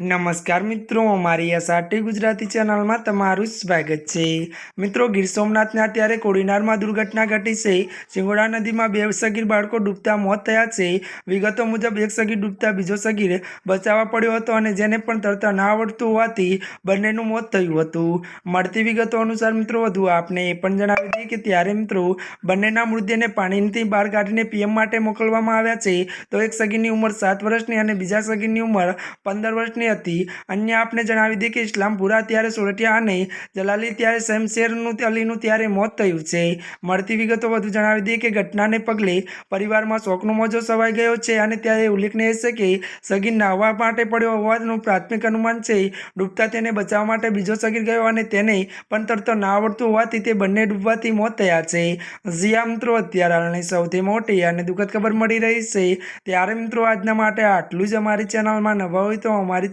નમસ્કાર મિત્રો, અમારી એસઆરટી ગુજરાતી ચેનલમાં તમારું સ્વાગત છે. મિત્રો, ગીર સોમનાથના અત્યારે કોડીનારમાં દુર્ઘટના ઘટી છે. સિંગોડા નદીમાં બે સગીર બાળકો ડૂબતા મોત થયા છે. વિગતો મુજબ, એક સગીર ડૂબતા બીજો સગીર બચાવવા પડ્યો હતો અને જેને પણ તરતા ના આવડતું હોવાથી બંનેનું મોત થયું હતું. મળતી વિગતો અનુસાર મિત્રો, વધુ આપને એ પણ જણાવી દઈએ કે ત્યારે મિત્રો, બંનેના મૃતદેહને પાણીથી બહાર કાઢીને પીએમ માટે મોકલવામાં આવ્યા છે. તો એક સગીરની ઉંમર સાત વર્ષની અને બીજા સગીરની ઉંમર પંદર વર્ષની હતી. અન્ય આપને જણાવી દઈએ કે ઇસ્લામપુરા ત્યારે સોરઠિયા અને જલાલી ત્યારે શમશેરનું અલીનું ત્યારે મોત થયું છે. મળતી વિગતો વધુ જણાવી દઈએ કે ઘટનાને પગલે પરિવારમાં શોકનો મોજો સવાઈ ગયો છે અને ત્યારે ઉલ્લેખનીય છે કે સગીર નાહવા માટે પડ્યો હોવાનું પ્રાથમિક અનુમાન છે. ડૂબતા તેને બચાવવા માટે બીજો સગીર ગયો અને તેને પણ તરતો ના આવડતું હોવાથી તે બંને ડૂબવાથી મોત થયા છે. જીયા મિત્રો અત્યારે હાલની સૌથી મોટી અને દુઃખદ ખબર મળી રહી છે. ત્યારે મિત્રો આજના માટે આટલું જ. અમારી ચેનલમાં નવા હોય તો અમારી